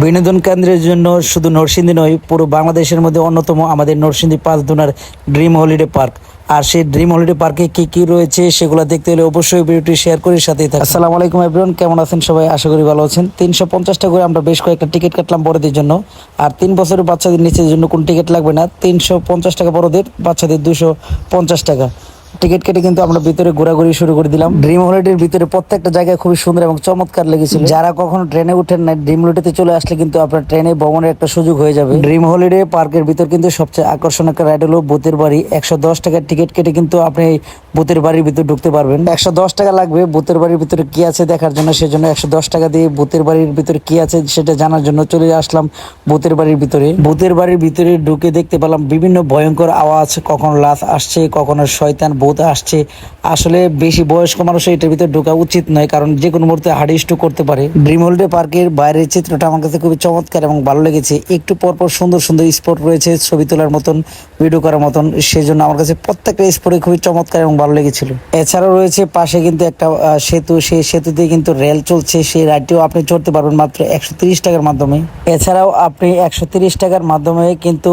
বিনোদন কেন্দ্রের জন্য শুধু নরসিংদী নয়, পুরো বাংলাদেশের মধ্যে অন্যতম আমাদের নরসিংদী পাঁচদুনার ড্রিম হলিডে পার্ক আর সেই ড্রিম হলিডে পার্কে কি কি রয়েছে সেগুলো দেখতে হলে অবশ্যই ভিডিওটি শেয়ার করে সাথেই থাকুন। আসসালামু আলাইকুম এভরিওয়ান কেমন আছেন সবাই? আশা করি ভালো আছেন। তিনশো পঞ্চাশটা করে আমরা বেশ কয়েকটা টিকিট কাটলাম বড়দের জন্য। আর তিন বছরের বাচ্চাদের নিচের জন্য কোন টিকিট লাগবে না। তিনশো পঞ্চাশ টাকা বড়দের, বাচ্চাদের দুশো পঞ্চাশ টাকা। টিকিট কেটে কিন্তু আমরা ভিতরে ঘোরাঘুরি শুরু করে দিলাম। ড্রিম হলিডের ভিতরে প্রত্যেকটা জায়গায় খুবই সুন্দর এবং চমৎকার লেগেছিল। যারা কখনো ট্রেনে উঠেন না ড্রিম হলিডেতে চলে আসলে কিন্তু আপনার ট্রেনে ভ্রমণের একটা সুযোগ হয়ে যাবে। ড্রিম হলিডে পার্কের ভিতর কিন্তু সবচেয়ে আকর্ষণীয় একটা রাইড হলো ভূতের বাড়ি। একশো দশ টাকার টিকিট কেটে কিন্তু আপনি ভূতের বাড়ির ভিতর ঢুকতে পারবেন। একশো দশ টাকা লাগবে ভূতের বাড়ির ভিতরে কি আছে দেখার জন্য সেজন্য একশো দশ টাকা দিয়ে ভূতের বাড়ির ভিতরে কি আছে সেটা জানার জন্য চলে আসলাম ভূতের বাড়ির ভিতরে। ভূতের বাড়ির ভিতরে ঢুকে দেখতে পেলাম বিভিন্ন ভয়ঙ্কর আওয়াজ কখনো লাশ আসছে কখনো শয়তান ভূত আসছে। আসলে বেশি বয়স্ক মানুষ এটার ভিতরে ঢোকা উচিত নয়, কারণ যে কোনো মুহূর্তে হার্ড স্ট্রোক করতে পারে। ড্রিম হলিডে পার্কের বাইরের চিত্রটা আমার কাছে খুবই চমৎকার এবং ভালো লেগেছে। একটু পরপর সুন্দর সুন্দর স্পট রয়েছে ছবি তোলার মতন ভিডিও করার মতন, সেজন্য আমার কাছে প্রত্যেকটা স্পটে খুবই চমৎকার এবং ভালো লেগেছিল। এছাড়াও রয়েছে পাশে কিন্তু একটা সেতু সেই সেতু দিয়ে কিন্তু রেল চলছে। সেই রাইডটিও আপনি চড়তে পারবেন মাত্র একশো টাকার মাধ্যমে। এছাড়াও আপনি একশো টাকার মাধ্যমে কিন্তু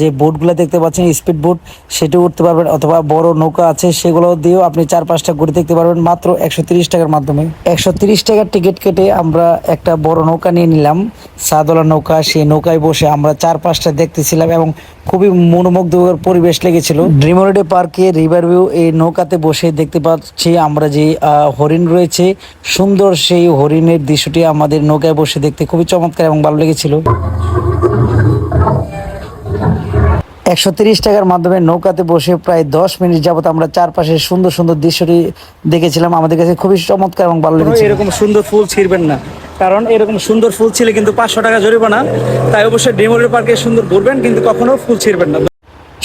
যে বোটগুলো দেখতে পাচ্ছেন স্পিড বোট সেটাও উঠতে পারবেন অথবা বড় নৌকা আছে, সেগুলো দিয়েও আপনি চার পাঁচটা ঘুরে দেখতে পারবেন। মাত্র একশো টাকার মাধ্যমে। একশো টাকার টিকিট কেটে আমরা একটা বড় নৌকা নিয়ে নিলাম। সাদলা নৌকা, সেই নৌকায় বসে আমরা চার পাঁচটা দেখতেছিলাম এবং খুবই মনোমুগ্ধকর পরিবেশ লেগেছিল। ড্রিম হলিডে পার্কে রিভার ভিউ এই নৌকাতে বসে দেখতে পাচ্ছি আমরা যে হরিণ রয়েছে। সুন্দর সেই হরিণের দৃশ্যটি আমাদের নৌকায় বসে দেখতে খুবই চমৎকার এবং ভালো লেগেছিল। একশো তিরিশ টাকার মাধ্যমে নৌকাতে বসে প্রায় দশ মিনিট যাবত আমরা চারপাশে সুন্দর সুন্দর দৃশ্যটি দেখেছিলাম। আমাদের কাছে খুবই চমৎকার এবং ভালো লেগেছে এরকম সুন্দর ফুল ছিঁড়বেন না। কারণ এরকম সুন্দর ফুল ছিলে কিন্তু পাঁচশো টাকা জরিমানা তাই অবশ্যই ডেমোরি পার্কে সুন্দর ঘুরবেন কিন্তু কখনো ফুল ছিঁড়বেন না।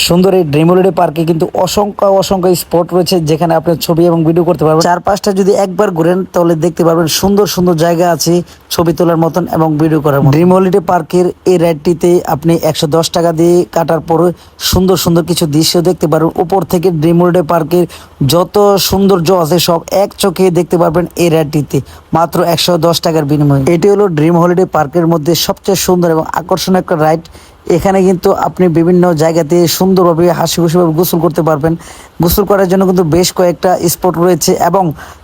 সুন্দর এই ড্রিম হলিডে পার্কে কিন্তু অসংখ্য অসংখ্য স্পট রয়েছে যেখানে আপনি ছবি এবং ভিডিও করতে পারবেন। চার পাঁচটা যদি একবার ঘুরেন, তাহলে দেখতে পারবেন সুন্দর সুন্দর জায়গা আছে, ছবি তোলার মতন এবং ভিডিও করার মতন। ড্রিম হলিডে পার্কের এই রাইডটিতে আপনি একশো দশ টাকা দিয়ে কাটার পরে সুন্দর সুন্দর কিছু দৃশ্য দেখতে পারবেন। উপর থেকে ড্রিম হলিডে পার্কের যত সৌন্দর্য আছে, সব এক চোখে দেখতে পারবেন এই রাইডটিতে মাত্র একশো দশ টাকার বিনিময়ে। এটি হলো ড্রিম হলিডে পার্কের মধ্যে সবচেয়ে সুন্দর এবং আকর্ষণীয় একটা রাইড এখানে কিন্তু আপনি বিভিন্ন জায়গাতে সুন্দরভাবে হাসি খুশিভাবে গোসল করতে পারবেন। গোসল করার জন্য কিন্তু বেশ কয়েকটা স্পট রয়েছে এবং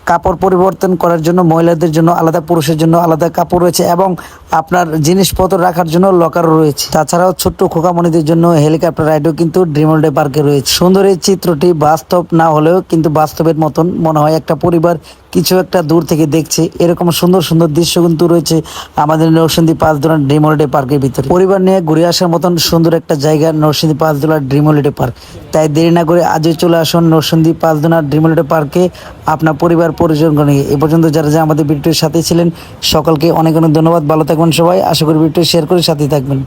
কাপড় পরিবর্তন করার জন্য মহিলাদের জন্য আলাদা, পুরুষের জন্য আলাদা কাপড় রয়েছে এবং আপনার জিনিসপত্র রাখার জন্য লকারও রয়েছে। তাছাড়াও ছোট্ট খোকামণিদের জন্য হেলিকপ্টার রাইডও কিন্তু ড্রিমল্ডে পার্কে রয়েছে। সুন্দর এই চিত্রটি বাস্তব না হলেও কিন্তু বাস্তবের মতন মনে হয় একটা পরিবার কিছু একটা দূর থেকে দেখছে। এরকম সুন্দর সুন্দর দৃশ্য কিন্তু রয়েছে আমাদের নরসিংদী পাঁচদোলা ড্রিম হলিডে পার্কের ভিতরে। পরিবার নিয়ে ঘুরে আসার মতন সুন্দর একটা জায়গা Narsingdi Panchdola dream holiday park তাই দেরি না করে আজই চলে আসুন নরসিংদী পালদোনা ড্রিম হলিডে পার্কে আপনার পরিবার পরিজন নিয়ে এ পর্যন্ত যারা যে আমাদের ভিডিওর সাথে ছিলেন, সকলকে অনেক অনেক ধন্যবাদ। ভালো থাকবেন সবাই। আশা করি ভিডিও শেয়ার করে সাথে থাকবেন।